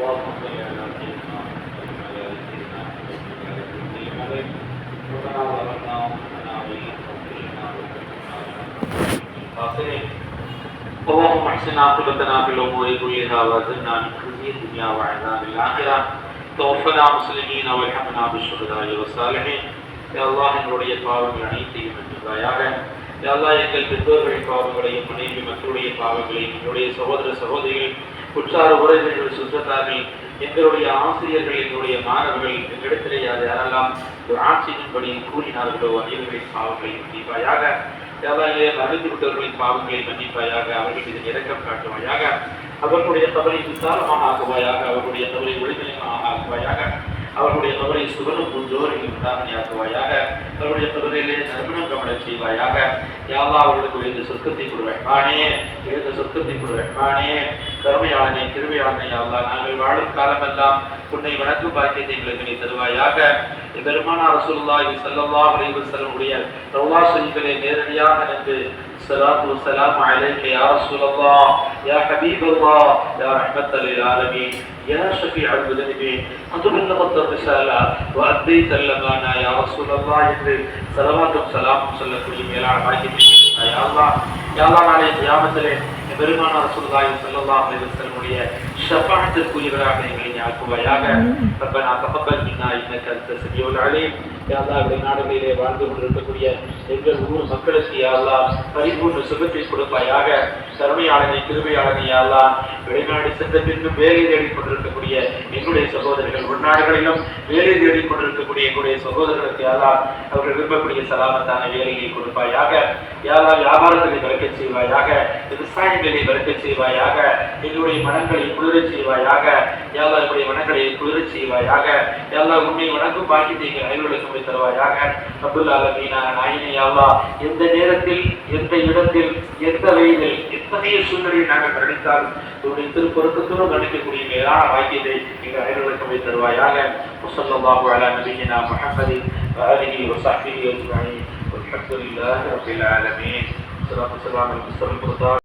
اللهم صل على سيدنا محمد وعلى ال سيدنا محمد وعلى ال سيدنا محمد ربنا ظلمنا انفسنا وان لم تغفر لنا وترحمنا اللهم احسن عاقبتنا في الامور كلها واجرنا من خزي الدنيا وعذاب الاخره توفنا مسلمين والحقنا بالشهداء والصالحين يا الله எங்களுடைய பாவங்கள் அனைத்தையும் மன்னிப்பாயாக யா அல்லாஹ் எங்கள் பெற்றோர்களின் பாவங்களையும் மனைவி மக்களுடைய பாவங்களையும் எங்களுடைய சகோதர சகோதரிகள் உற்றார உறவினர்கள் சுற்றத்தார்கள் எங்களுடைய ஆசிரியர்கள் எங்களுடைய மாணவர்கள் எங்களிடத்திலே யார் யாரெல்லாம் ஆட்சியின்படி கூறினார்களோ அனைவர்களின் பாவங்களை மன்னிப்பாயாக. யாராலே மறைந்து விட்டவர்களின் பாவங்களை மன்னிப்பாயாக. அவர்கள் இதில் இறக்கம் காட்டுவாயாக. அவர்களுடைய தவறை விசாலமாக ஆகுவாயாக அவர்களுடைய தவறை ஒளிநிலையமாக ஆகுவாயாக அவர்களுடைய தவறை சுகனும் பூஞ்சோரையும் உண்டாகனையாக்குவாயாக அவருடைய தவறையிலே நறுமணம் கவனம் செய்வாயாக. யாவா அவர்களுக்கு எழுந்த சொர்க்கத்தை கொடுவேட்பானே எழுந்த சொர்க்கத்தை கொடுவேட்பானே கருமையாளனை திருமையாளனை யாவா நாங்கள் வாழும் காலமெல்லாம் உன்னை வணக்கும் பாக்கியத்தை எங்களுக்கு நீ தருவாயாக. பெருமானா இது ஸல்லல்லாஹு அலைஹி வஸல்லமுடைய ரவுலா ஷரீஃபிலே நேரடியாக நின்று الصلاة والسلام عليك يا رسول الله يا حبيب الله يا رحمة للعالمين يا شفيع المذنبين أنت بلغت الرسالة وأديت الأمانة يا رسول الله என்று சலவாத்தும் சலாமும் சொல்லக்கூடிய மேலான பாக்கியத்தை யா அல்லாஹ் யா அல்லாஹ் நாளைய கியாமத்திலே பெருமான ரசூலுல்லாஹி ஸல்லல்லாஹு அலைஹி வஸல்லமுடைய ஷஃபாஅத்திற்குரியவராக எங்களை ஆக்குவாயாக. ரப்பனா தகப்பல் மின்னா இன்னக அன்த ஸமியுல் அலீம் யா அல்லாஹ் வெளிநாடுகளிலே வாழ்ந்து கொண்டிருக்கக்கூடிய எங்கள் ஊர் மக்களுக்கு யா அல்லாஹ் பரிபூர்ண சுகத்தை கொடுப்பாயாக. கருணையாளனை கிருபையாளனை யா அல்லாஹ் வெளிநாடு சென்ற பின்பும் வேலை தேடிக் கொண்டிருக்கக்கூடிய நாடுகளிலும் வேலை தேடிக் கொண்டிருக்கக்கூடிய எங்களுடைய சகோதரர்களுக்கு யாரா அவர்கள் விரும்பக்கூடிய சலாமத்தான வேலையை கொடுப்பாயாக. யாரா வியாபாரங்களை வளர்க்கச் செய்வாயாக. விவசாயங்களை வளர்க்க செய்வாயாக. எங்களுடைய மனங்களை குளிரச் செய்வாயாக. யாரா எங்களுடைய மனங்களை குளிரச் செய்வாயாக. யாரா உண்மை வணங்கும் பாக்கியத்தை எங்கள் அயல்களுக்கு போய் தருவாயாக. அப்துல்லா மீனா நாயினி யாவா எந்த நேரத்தில் எந்த இடத்தில் எந்த வயதில் எத்தகைய சூழ்நிலையில் நாங்கள் கணித்தால் உன்னுடைய திருப்பொருத்தத்துடன் கணிக்கக்கூடிய மேலான வாக்கியத்தை எங்கள் அயல்களுக்கு போய் العالم وصلى الله على نبينا محمد وآله وصحبه أجمعين والحمد لله رب العالمين. صلاة والسلام على المصطفى